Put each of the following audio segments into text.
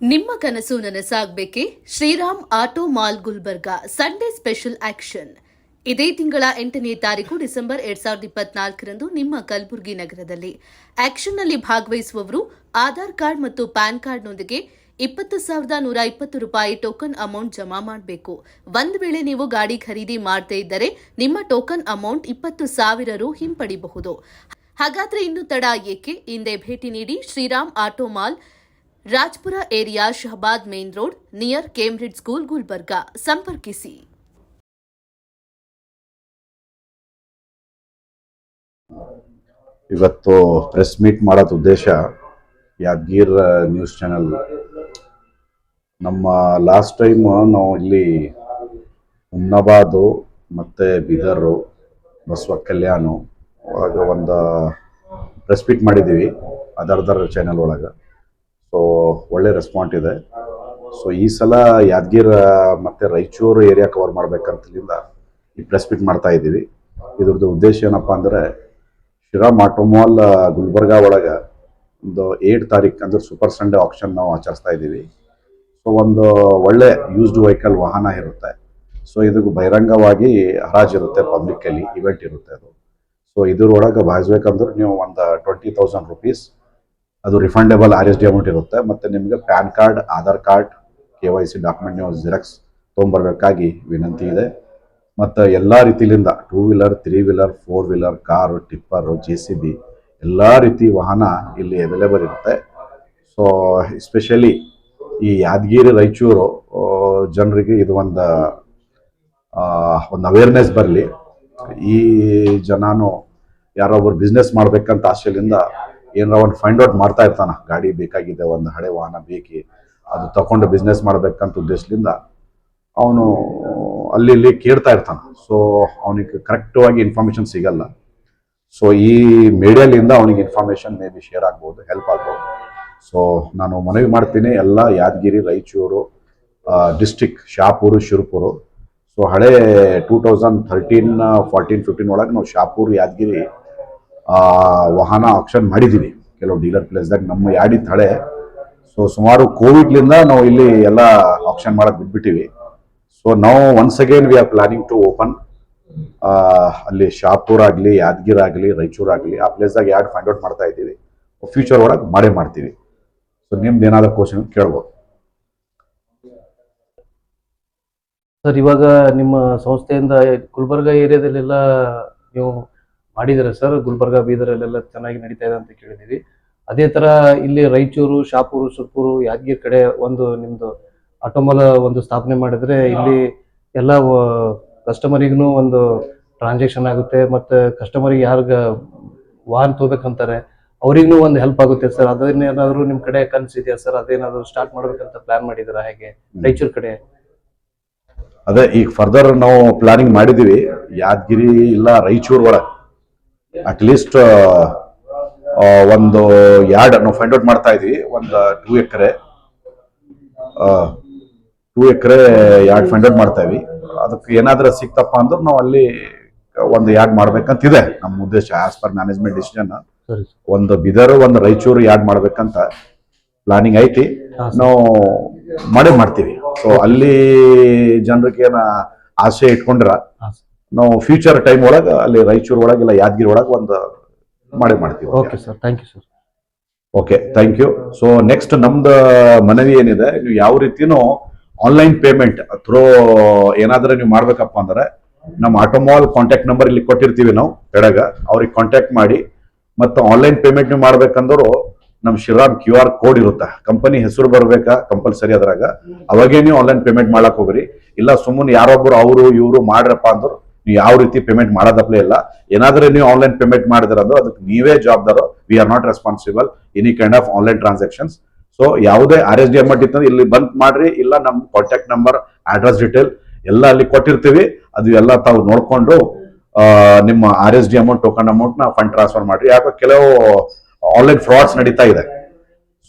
ನಿಮ್ಮ ಕನಸು ನನಸಾಗಬೇಕೆ? Shriram auto mall Gulbarga Sunday special auction ಇದೇ ತಿಂಗಳ ಎಂಟನೇ ತಾರೀಕು ಡಿಸೆಂಬರ್ ಎರಡ್ ಸಾವಿರದ ಇಪ್ಪತ್ನಾಲ್ಕರಂದು ನಿಮ್ಮ ಕಲಬುರಗಿ ನಗರದಲ್ಲಿ. ಆಕ್ಷನ್ನಲ್ಲಿ ಭಾಗವಹಿಸುವವರು ಆಧಾರ್ ಕಾರ್ಡ್ ಮತ್ತು ಪ್ಯಾನ್ ಕಾರ್ಡ್ನೊಂದಿಗೆ ಇಪ್ಪತ್ತು ಸಾವಿರದ ನೂರ ಇಪ್ಪತ್ತು ರೂಪಾಯಿ ಟೋಕನ್ ಅಮೌಂಟ್ ಜಮಾ ಮಾಡಬೇಕು. ಒಂದು ವೇಳೆ ನೀವು ಗಾಡಿ ಖರೀದಿ ಮಾಡದೇ ಇದ್ದರೆ ನಿಮ್ಮ ಟೋಕನ್ ಅಮೌಂಟ್ ಇಪ್ಪತ್ತು ಸಾವಿರ ರು ಹಿಂಪಡಿಬಹುದು. ಹಾಗಾದ್ರೆ ಇನ್ನು ತಡ ಏಕೆ? ಹಿಂದೆ ಭೇಟಿ ನೀಡಿ Shriram auto mall Rajpura area Shahabad main road near Cambridge school Gulbarga. ಸಂಪರ್ಕಿಸಿ. ಇವತ್ತು ಪ್ರೆಸ್ ಮೀಟ್ ಮಾಡೋದು ಉದ್ದೇಶ ಯಾದಗೀರ್ ನ್ಯೂಸ್ ಚಾನೆಲ್. ನಮ್ಮ ಲಾಸ್ಟ್ ಟೈಮ್ ನಾವು ಇಲ್ಲಿ ಉನ್ನಬಾದ್ ಮತ್ತು ಬೀದರು ಬಸವ ಕಲ್ಯಾಣ, ಒಳಗೆ ಒಂದು ಪ್ರೆಸ್ ಮೀಟ್ ಮಾಡಿದ್ದೀವಿ. ಅದರ್ದರ್ ಚಾನೆಲ್ ಒಳಗೆ. ಸೊ ಒಳ್ಳೆ ರೆಸ್ಪಾಂಡ್ ಇದೆ. ಸೊ ಈ ಸಲ ಯಾದಗಿರ್ ಮತ್ತು ರಾಯಚೂರು ಏರಿಯಾ ಕವರ್ ಮಾಡ್ಬೇಕಂತಲಿಂದ ಈ ಪ್ರೆಸ್ ಮೀಟ್ ಮಾಡ್ತಾ ಇದ್ದೀವಿ. ಇದ್ರದ್ದು ಉದ್ದೇಶ ಏನಪ್ಪ ಅಂದರೆ ಶಿರಾ ಆಟೋಮಾಲ್ ಗುಲ್ಬರ್ಗಾ ಒಳಗೆ ಒಂದು ಏಟ್ ತಾರೀಕು ಅಂದ್ರೆ ಸೂಪರ್ ಸಂಡೇ ಆಪ್ಷನ್ ನಾವು ಆಚರಿಸ್ತಾ ಇದ್ದೀವಿ. ಸೊ ಒಂದು ಒಳ್ಳೆ ಯೂಸ್ಡ್ ವೆಹಿಕಲ್ ವಾಹನ ಇರುತ್ತೆ. ಸೊ ಇದಕ್ಕೆ ಬಹಿರಂಗವಾಗಿ ಹರಾಜಿರುತ್ತೆ ಪಬ್ಲಿಕ್ಕಲ್ಲಿ ಇವೆಂಟ್ ಇರುತ್ತೆ ಅದು. ಸೊ ಇದ್ರೊಳಗೆ ಭಾಗಿಸ್ಬೇಕಂದ್ರೆ ನೀವು ಒಂದು ಟ್ವೆಂಟಿ ತೌಸಂಡ್ ರುಪೀಸ್ ಅದು refundable R S D amount ಇರುತ್ತೆ. ಮತ್ತು ನಿಮಗೆ PAN card, Aadhaar card, K Y C document ನೀವು ಜೆರಾಕ್ಸ್ ತೊಗೊಂಬರ್ಬೇಕಾಗಿ ವಿನಂತಿ ಇದೆ. ಮತ್ತು ಎಲ್ಲ ರೀತಿಯಿಂದ two wheeler three wheeler four wheeler car tipper J C B ಎಲ್ಲ ರೀತಿ ವಾಹನ ಇಲ್ಲಿ ಅವೈಲೇಬಲ್ ಇರುತ್ತೆ. ಸೊ ಎಸ್ಪೆಷಲಿ ಈ ಯಾದಗಿರಿ ರಾಯಚೂರು ಜನರಿಗೆ ಇದು ಒಂದು ಒಂದು ಅವೇರ್ನೆಸ್ ಬರಲಿ. ಈ ಜನನು ಯಾರೊಬ್ಬರು ಬಿಸ್ನೆಸ್ ಮಾಡಬೇಕಂತ ಆಸೆಲಿಂದ ಏನಾರ ಒಂದು ಫೈಂಡ್ ಔಟ್ ಮಾಡ್ತಾ ಇರ್ತಾನ. ಗಾಡಿ ಬೇಕಾಗಿದೆ, ಒಂದು ಹಳೆ ವಾಹನ ಬೇಕಿ, ಅದು ತಗೊಂಡು ಬಿಸ್ನೆಸ್ ಮಾಡ್ಬೇಕಂತ ಉದ್ದೇಶದಿಂದ ಅವನು ಅಲ್ಲಿ ಇಲ್ಲಿ ಕೇಳ್ತಾ ಇರ್ತಾನೆ. ಸೊ ಅವನಿಗೆ ಕರೆಕ್ಟವಾಗಿ ಇನ್ಫಾರ್ಮೇಶನ್ ಸಿಗಲ್ಲ. ಸೊ ಈ ಮೀಡಿಯಾಲಿಂದ ಅವನಿಗೆ ಇನ್ಫಾರ್ಮೇಶನ್ ಮೇ ಬಿ ಶೇರ್ ಆಗ್ಬೋದು ಹೆಲ್ಪ್ ಆಗ್ಬೋದು. ಸೊ ನಾನು ಮನವಿ ಮಾಡ್ತೀನಿ ಎಲ್ಲ ಯಾದಗಿರಿ, ರಾಯಚೂರು ಡಿಸ್ಟಿಕ್ ಶಾಪೂರು, ಶಿರ್ಪುರು. ಸೊ ಹಳೆ two thousand thirteen fourteen fifteen ಒಳಗೆ ನಾವು ಶಾಪೂರ್, ಯಾದಗಿರಿ ವಾಹನ ಆಕ್ಷನ್ ಮಾಡಿದ್ದೀವಿ ಕೆಲವು ಡೀಲರ್ ಪ್ಲೇಸ್ದಾಗ ನಮ್ಮ ಯಾಡಿ ತಳೆ ಸೊ ಸುಮಾರು ಕೋವಿಡ್ಲಿಂದ ನಾವು ಇಲ್ಲಿ ಎಲ್ಲ ಆಕ್ಷನ್ ಮಾಡಕ್ ಬಿಟ್ಬಿಟ್ಟಿವಿ. ಸೊ ನಾವು once again we are planning to open ಅಲ್ಲಿ ಶಾಪುರ್ ಆಗಲಿ, ಯಾದಗಿರ್ ಆಗಲಿ, ರಾಯಚೂರು ಆಗಲಿ, ಆ ಪ್ಲೇಸ್ದಾಗ ಯಾಡ್ ಫೈಂಡ್ ಔಟ್ ಮಾಡ್ತಾ ಇದ್ದೀವಿ. ಫ್ಯೂಚರ್ ಒಳಗೆ ಮಾಡೇ ಮಾಡ್ತೀವಿ. ಸೊ ನಿಮ್ದು ಏನಾದರೂ ಕ್ವಶನ್ ಕೇಳ್ಬೋದು. ಸರ್, ಇವಾಗ ನಿಮ್ಮ ಸಂಸ್ಥೆಯಿಂದ ಗುಲ್ಬರ್ಗ ಏರಿಯಾದಲ್ಲೆಲ್ಲ ನೀವು ಮಾಡಿದ್ದೀರಾ ಸರ್ ಗುಲ್ಬರ್ಗ ಬೀದರಲ್ಲೆಲ್ಲ ಚೆನ್ನಾಗಿ ನಡೀತಾ ಇದೆ ಅಂತ ಕೇಳಿದ್ದೀವಿ. ಅದೇ ತರ ಇಲ್ಲಿ ರಾಯಚೂರು ಶಾಪೂರು ಸುರ್ಪೂರು ಯಾದಗಿರಿ ಕಡೆ ಒಂದು ನಿಮ್ದು ಆಟೋಮೊಲ ಒಂದು ಸ್ಥಾಪನೆ ಮಾಡಿದ್ರೆ ಇಲ್ಲಿ ಎಲ್ಲ ಕಸ್ಟಮರಿಗೂ ಒಂದು ಟ್ರಾನ್ಸಾಕ್ಷನ್ ಆಗುತ್ತೆ ಮತ್ತೆ ಕಸ್ಟಮರಿಗೆ ಯಾರಿಗ ವಾಹನ ತಗೋಬೇಕಂತಾರೆ ಅವ್ರಿಗೂ ಒಂದು ಹೆಲ್ಪ್ ಆಗುತ್ತೆ ಸರ್. ಅದನ್ನೇನಾದ್ರು ನಿಮ್ ಕಡೆ ಕನ್ಸಿದೆಯಾ ಸರ್? ಅದೇನಾದ್ರು ಸ್ಟಾರ್ಟ್ ಮಾಡ್ಬೇಕಂತ ಪ್ಲಾನ್ ಮಾಡಿದಾರ ಹೇಗೆ ರಾಯಚೂರು ಕಡೆ? ಅದೇ ಈಗ ಫರ್ದರ್ ನಾವು ಪ್ಲಾನಿಂಗ್ ಮಾಡಿದ್ದೀವಿ. ಯಾದಗಿರಿ ಇಲ್ಲ ರಾಯಚೂರು ಒಳಗೆ. ಅಟ್ಲೀಸ್ಟ್ ಒಂದು ಯಾರ್ಡ್ ನಾವು ಫೈಂಡ್ ಔಟ್ ಮಾಡ್ತಾ ಇದ್ವಿ ಒಂದು two acre two acre yard find out ಮಾಡ್ತಾ ಇವಿ ಅದಕ್ಕೆ ಏನಾದ್ರೂ ಸಿಕ್ತಪ್ಪ ಅಂದ್ರೆ ನಾವು ಅಲ್ಲಿ ಒಂದು ಯಾರ್ಡ್ ಮಾಡ್ಬೇಕಂತಿದೆ. ನಮ್ಮ ಉದ್ದೇಶ ಆಸ್ ಪರ್ ಮ್ಯಾನೇಜ್ಮೆಂಟ್ ಡಿಸಿಷನ್ ಒಂದು ಬಿದರ್ ಒಂದು ರಾಯಚೂರು ಯಾರ್ಡ್ ಮಾಡ್ಬೇಕಂತ ಪ್ಲಾನಿಂಗ್ ಐತಿ. ನಾವು ಮಾಡೇ ಮಾಡ್ತೀವಿ. ಸೊ ಅಲ್ಲಿ ಜನರಿಗೆ ಏನ ಆಸೆ ಇಟ್ಕೊಂಡ್ರ ನಾವು ಫ್ಯೂಚರ್ ಟೈಮ್ ಒಳಗೆ ಅಲ್ಲಿ ರಾಯಚೂರು ಒಳಗೆ ಇಲ್ಲ ಯಾದಗಿರಿ ಒಳಗೆ ಒಂದು ಮಾಡಿ ಮಾಡ್ತೀವಿ. Okay sir thank you sir okay thank you so next ನಮ್ದು ಮನವಿ ಏನಿದೆ ನೀವು ಯಾವ ರೀತಿನೂ ಆನ್ಲೈನ್ ಪೇಮೆಂಟ್ ಥ್ರೂ ಏನಾದರೂ ನೀವು ಮಾಡ್ಬೇಕಪ್ಪ ಅಂದ್ರೆ ನಮ್ಮ ಆಟೋಮಾಲ್ ಕಾಂಟ್ಯಾಕ್ಟ್ ನಂಬರ್ ಇಲ್ಲಿ ಕೊಟ್ಟಿರ್ತೀವಿ ನಾವು ಕೆಳಗ ಅವ್ರಿಗೆ ಕಾಂಟ್ಯಾಕ್ಟ್ ಮಾಡಿ ಮತ್ತು ಆನ್ಲೈನ್ ಪೇಮೆಂಟ್ ನೀವು ಮಾಡ್ಬೇಕಂದ್ರು ನಮ್ಮ ಶ್ರೀರಾಮ್ ಕ್ಯೂ ಆರ್ ಕೋಡ್ ಇರುತ್ತೆ. ಕಂಪನಿ ಹೆಸರು ಬರಬೇಕಾ ಕಂಪಲ್ಸರಿ ಅದ್ರಾಗ. ಅವಾಗೇ ನೀವು ಆನ್ಲೈನ್ ಪೇಮೆಂಟ್ ಮಾಡಕ್ ಹೋಗ್ರಿ. ಇಲ್ಲ ಸುಮ್ಮನೆ ಯಾರೊಬ್ಬರು ಅವರು ಇವರು ಮಾಡ್ರಪ್ಪ ಅಂದ್ರು ನೀವು ಯಾವ ರೀತಿ ಪೇಮೆಂಟ್ ಮಾಡೋದಪ್ಲೇ ಇಲ್ಲ. ಏನಾದರೂ ನೀವು ಆನ್ಲೈನ್ ಪೇಮೆಂಟ್ ಮಾಡಿದ್ರೆ ಅದಕ್ಕೆ ನೀವೇ ಜವಾಬ್ದಾರ. We are not responsible any kind of online transactions so ಯಾವುದೇ ಆರ್ ಎಸ್ ಡಿ ಅಮೌಂಟ್ ಇತ್ತಂದ್ರೆ ಇಲ್ಲಿ ಬಂದ್ ಮಾಡ್ರಿ, ಇಲ್ಲ ನಮ್ಮ ಕಾಂಟ್ಯಾಕ್ಟ್ ನಂಬರ್ ಅಡ್ರೆಸ್ ಡೀಟೇಲ್ ಎಲ್ಲ ಅಲ್ಲಿ ಕೊಟ್ಟಿರ್ತೀವಿ. ಅದು ಎಲ್ಲ ತಾವು ನೋಡ್ಕೊಂಡು ನಿಮ್ಮ R S D amount token ಅಮೌಂಟ್ನ ಫಂಡ್ ಟ್ರಾನ್ಸ್ಫರ್ ಮಾಡ್ರಿ. ಯಾಕೋ ಕೆಲವು ಆನ್ಲೈನ್ ಫ್ರಾಡ್ಸ್ ನಡೀತಾ ಇದೆ.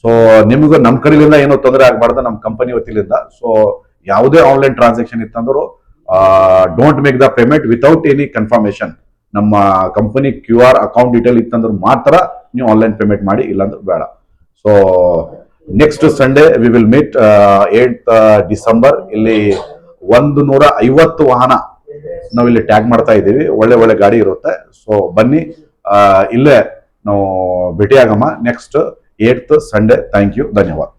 ಸೊ ನಿಮಗೂ ನಮ್ಮ ಕಡೆಯಿಂದ ಏನೋ ತೊಂದರೆ ಆಗಬಾರ್ದು ನಮ್ಮ ಕಂಪನಿ ವತಿಲಿಂದ. ಸೊ ಯಾವುದೇ online transaction ಇತ್ತಂದ್ರು don't make the payment without any confirmation ನಮ್ಮ company Q R account detail ಇತ್ತಂದ್ರೆ ಮಾತ್ರ ನೀವು ಆನ್ಲೈನ್ ಪೇಮೆಂಟ್ ಮಾಡಿ, ಇಲ್ಲಾಂದ್ರೆ ಬೇಡ. So next Sunday we will meet eight December ಇಲ್ಲಿ ಒಂದು ನೂರ ಐವತ್ತು ವಾಹನ ನಾವು ಇಲ್ಲಿ ಟ್ಯಾಗ್ ಮಾಡ್ತಾ ಇದ್ದೀವಿ. ಒಳ್ಳೆ ಒಳ್ಳೆ ಗಾಡಿ ಇರುತ್ತೆ. ಸೊ ಬನ್ನಿ. ಇಲ್ಲೇ ನಾವು ಭೇಟಿಯಾಗಮ್ಮ. Next eighth Sunday thank you ಧನ್ಯವಾದ.